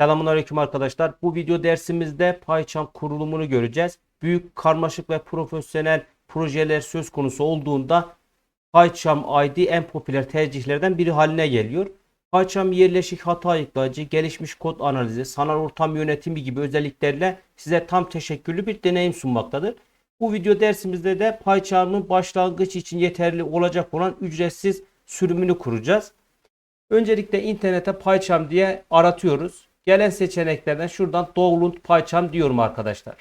Selamünaleyküm arkadaşlar. Bu video dersimizde PyCharm kurulumunu göreceğiz. Büyük, karmaşık ve profesyonel projeler söz konusu olduğunda PyCharm ID en popüler tercihlerden biri haline geliyor. PyCharm yerleşik hata ayıklayıcı, gelişmiş kod analizi, sanal ortam yönetimi gibi özelliklerle size tam teşekküllü bir deneyim sunmaktadır. Bu video dersimizde de PyCharm'ın başlangıç için yeterli olacak olan ücretsiz sürümünü kuracağız. Öncelikle internete PyCharm diye aratıyoruz. Gelen seçeneklerden şuradan download PyCharm diyorum arkadaşlar.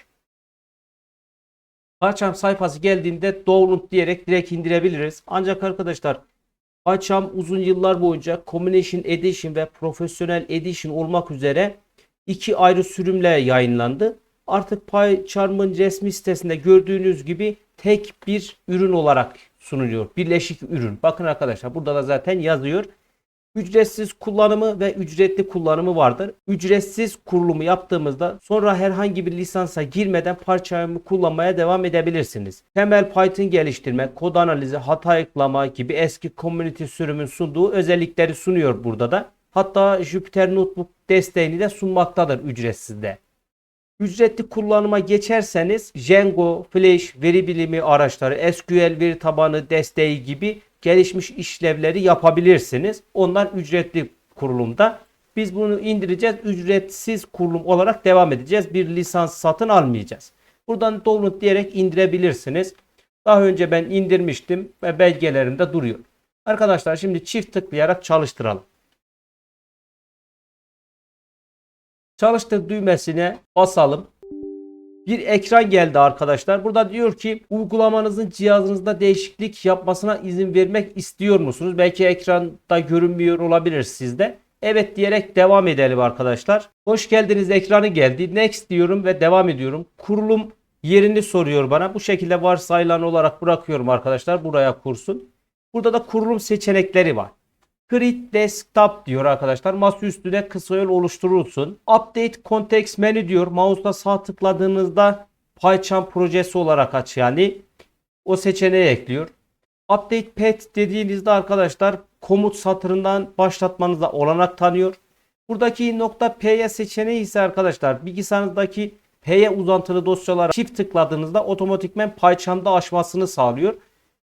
PyCharm sayfası geldiğinde download diyerek direkt indirebiliriz. Ancak arkadaşlar PyCharm uzun yıllar boyunca Combination Edition ve Professional Edition olmak üzere iki ayrı sürümle yayınlandı. Artık PyCharm'ın resmi sitesinde gördüğünüz gibi tek bir ürün olarak sunuluyor. Birleşik ürün. Bakın arkadaşlar burada da zaten yazıyor. Ücretsiz kullanımı ve ücretli kullanımı vardır. Ücretsiz kurulumu yaptığımızda sonra herhangi bir lisansa girmeden parçamı kullanmaya devam edebilirsiniz. Temel Python geliştirme, kod analizi, hata ayıklama gibi eski community sürümün sunduğu özellikleri sunuyor burada da. Hatta Jupyter Notebook desteğini de sunmaktadır ücretsizde. Ücretli kullanıma geçerseniz Django, Flash, veri bilimi araçları, SQL veri tabanı desteği gibi gelişmiş işlevleri yapabilirsiniz. Onlar ücretli kurulumda. Biz bunu indireceğiz. Ücretsiz kurulum olarak devam edeceğiz. Bir lisans satın almayacağız. Buradan download diyerek indirebilirsiniz. Daha önce ben indirmiştim ve belgelerimde duruyor. Arkadaşlar şimdi çift tıklayarak çalıştıralım. Çalıştır düğmesine basalım. Bir ekran geldi arkadaşlar. Burada diyor ki uygulamanızın cihazınızda değişiklik yapmasına izin vermek istiyor musunuz? Belki ekranda görünmüyor olabilir sizde. Evet diyerek devam edelim arkadaşlar. Hoş geldiniz ekranı geldi. Next diyorum ve devam ediyorum. Kurulum yerini soruyor bana. Bu şekilde varsayılan olarak bırakıyorum arkadaşlar. Buraya kursun. Burada da kurulum seçenekleri var. Create Desktop diyor arkadaşlar. Masa üstüne kısa yol oluşturulsun. Update Context Menü diyor. Mouse'la sağ tıkladığınızda PyCharm projesi olarak aç yani. O seçeneği ekliyor. Update Path dediğinizde arkadaşlar komut satırından başlatmanıza olanak tanıyor. Buradaki nokta P'ye seçeneği ise arkadaşlar bilgisayarınızdaki P'ye uzantılı dosyalara çift tıkladığınızda otomatikmen PyCharm'da açmasını sağlıyor.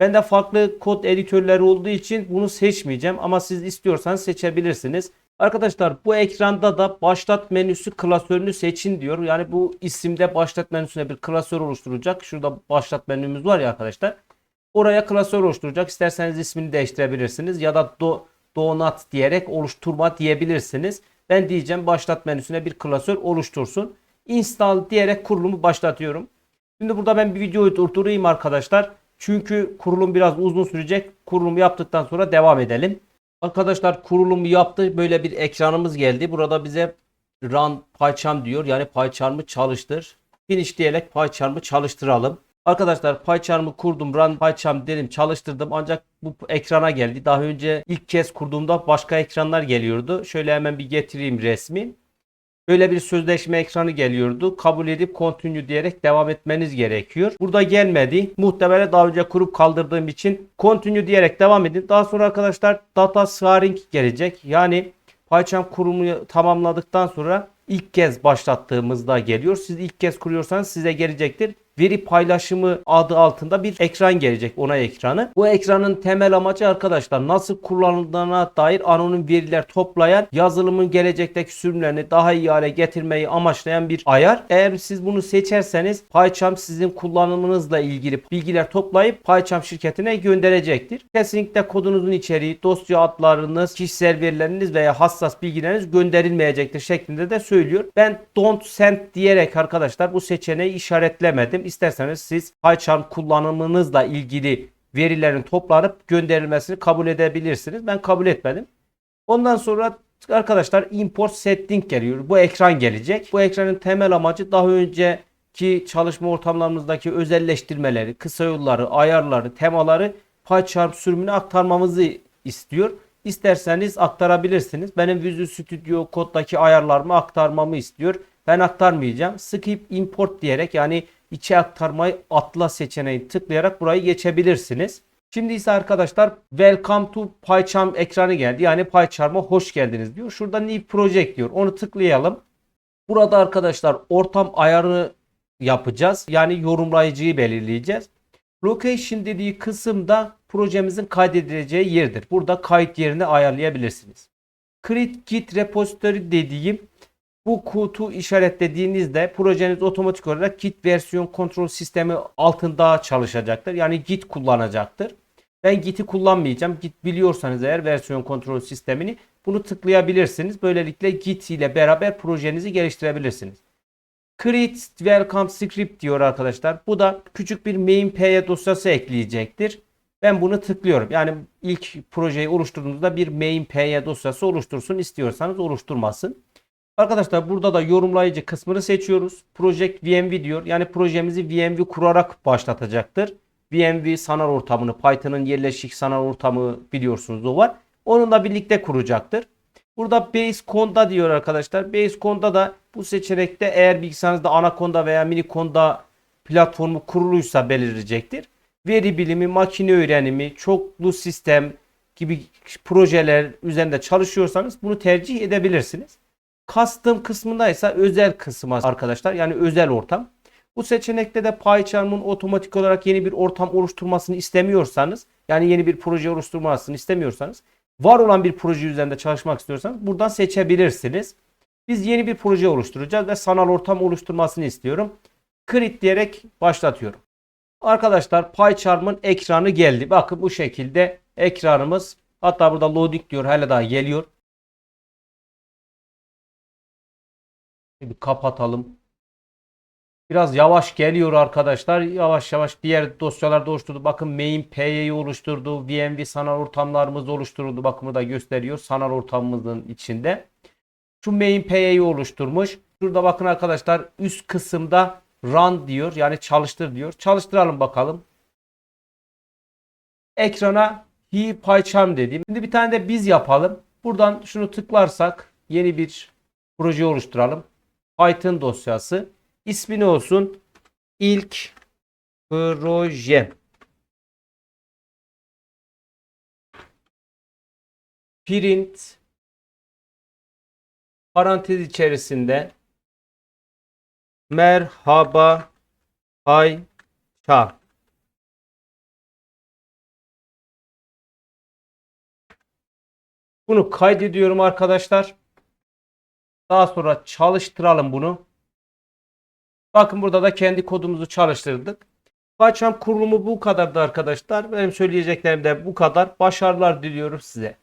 Ben de farklı kod editörleri olduğu için bunu seçmeyeceğim ama siz istiyorsanız seçebilirsiniz. Arkadaşlar bu ekranda da başlat menüsü klasörünü seçin diyor. Yani bu isimde başlat menüsüne bir klasör oluşturacak. Şurada başlat menümüz var ya arkadaşlar. Oraya klasör oluşturacak. İsterseniz ismini değiştirebilirsiniz ya da do, donut diyerek oluşturma diyebilirsiniz. Ben diyeceğim başlat menüsüne bir klasör oluştursun. Install diyerek kurulumu başlatıyorum. Şimdi burada ben bir videoyu durdurayım arkadaşlar. Çünkü kurulum biraz uzun sürecek. Kurulumu yaptıktan sonra devam edelim. Arkadaşlar kurulumu yaptı. Böyle bir ekranımız geldi. Burada bize run PyCharm diyor. Yani PyCharm'ı çalıştır. Finish diyerek PyCharm'ı çalıştıralım. Arkadaşlar PyCharm'ı kurdum. Run PyCharm dedim çalıştırdım. Ancak bu ekrana geldi. Daha önce ilk kez kurduğumda başka ekranlar geliyordu. Şöyle hemen bir getireyim resmi. Böyle bir sözleşme ekranı geliyordu. Kabul edip continue diyerek devam etmeniz gerekiyor. Burada gelmedi. Muhtemelen daha önce kurup kaldırdığım için continue diyerek devam edin. Daha sonra arkadaşlar data sharing gelecek. Yani PyCharm kurumu tamamladıktan sonra ilk kez başlattığımızda geliyor. Siz ilk kez kuruyorsanız size gelecektir. Veri paylaşımı adı altında bir ekran gelecek ona ekranı. Bu ekranın temel amacı arkadaşlar nasıl kullanıldığına dair anonim veriler toplayan yazılımın gelecekteki sürümlerini daha iyi hale getirmeyi amaçlayan bir ayar. Eğer siz bunu seçerseniz PyCharm sizin kullanımınızla ilgili bilgiler toplayıp PyCharm şirketine gönderecektir. Kesinlikle kodunuzun içeriği, dosya adlarınız, kişisel verileriniz veya hassas bilgileriniz gönderilmeyecektir şeklinde de söylüyor. Ben don't send diyerek arkadaşlar bu seçeneği işaretlemedim. İsterseniz siz PyCharm kullanımınızla ilgili verilerin toplanıp gönderilmesini kabul edebilirsiniz. Ben kabul etmedim. Ondan sonra arkadaşlar import setting geliyor. Bu ekran gelecek. Bu ekranın temel amacı daha önceki çalışma ortamlarımızdaki özelleştirmeleri, kısa yolları, ayarları, temaları PyCharm sürümüne aktarmamızı istiyor. İsterseniz aktarabilirsiniz. Benim Visual Studio Code'daki ayarlarımı aktarmamı istiyor. Ben aktarmayacağım. Skip import diyerek yani içe aktarmayı atla seçeneği tıklayarak burayı geçebilirsiniz. Şimdi ise arkadaşlar Welcome to PyCharm ekranı geldi. Yani PyCharm'a hoş geldiniz diyor. Şurada New Project diyor. Onu tıklayalım. Burada arkadaşlar ortam ayarını yapacağız. Yani yorumlayıcıyı belirleyeceğiz. Location dediği kısımda projemizin kaydedileceği yerdir. Burada kayıt yerini ayarlayabilirsiniz. Create Git Repository dediğim bu kutu işaretlediğinizde projeniz otomatik olarak Git versiyon kontrol sistemi altında çalışacaktır. Yani Git kullanacaktır. Ben Git'i kullanmayacağım. Git biliyorsanız eğer versiyon kontrol sistemini bunu tıklayabilirsiniz. Böylelikle Git ile beraber projenizi geliştirebilirsiniz. Create Welcome Script diyor arkadaşlar. Bu da küçük bir main.py dosyası ekleyecektir. Ben bunu tıklıyorum. Yani ilk projeyi oluşturduğunuzda bir main.py dosyası oluştursun istiyorsanız oluşturmasın. Arkadaşlar burada da yorumlayıcı kısmını seçiyoruz. Project VMV diyor. Yani projemizi VMV kurarak başlatacaktır. VMV sanal ortamını Python'ın yerleşik sanal ortamı biliyorsunuz o var. Onunla birlikte kuracaktır. Burada Baseconda diyor arkadaşlar. Baseconda da bu seçenekte eğer bilgisayarınızda Anaconda veya Miniconda platformu kuruluysa belirecektir. Veri bilimi, makine öğrenimi, çoklu sistem gibi projeler üzerinde çalışıyorsanız bunu tercih edebilirsiniz. Custom kısmında ise özel kısım arkadaşlar. Yani özel ortam. Bu seçenekte de PyCharm'ın otomatik olarak yeni bir ortam oluşturmasını istemiyorsanız yani yeni bir proje oluşturmasını istemiyorsanız var olan bir proje üzerinde çalışmak istiyorsanız buradan seçebilirsiniz. Biz yeni bir proje oluşturacağız ve sanal ortam oluşturmasını istiyorum. Create diyerek başlatıyorum. Arkadaşlar PyCharm'ın ekranı geldi. Bakın bu şekilde ekranımız hatta burada loading diyor hala daha geliyor. Şimdi kapatalım. Biraz yavaş geliyor arkadaşlar. Yavaş yavaş diğer dosyalarda oluşturdu. Bakın main.py'yi oluşturdu. VMV sanal ortamlarımız oluşturuldu. Bakın burada gösteriyor. Sanal ortamımızın içinde. Şu main.py'yi oluşturmuş. Şurada bakın arkadaşlar üst kısımda run diyor. Yani çalıştır diyor. Çalıştıralım bakalım. Ekrana he PyCharm dedim. Şimdi bir tane de biz yapalım. Buradan şunu tıklarsak yeni bir proje oluşturalım. Python dosyası. İsmi ne olsun? İlk proje. Print parantez içerisinde merhaba Python. Bunu kaydediyorum arkadaşlar. Daha sonra çalıştıralım bunu. Bakın burada da kendi kodumuzu çalıştırdık. PyCharm kurulumu bu kadardı arkadaşlar. Benim söyleyeceklerim de bu kadar. Başarılar diliyorum size.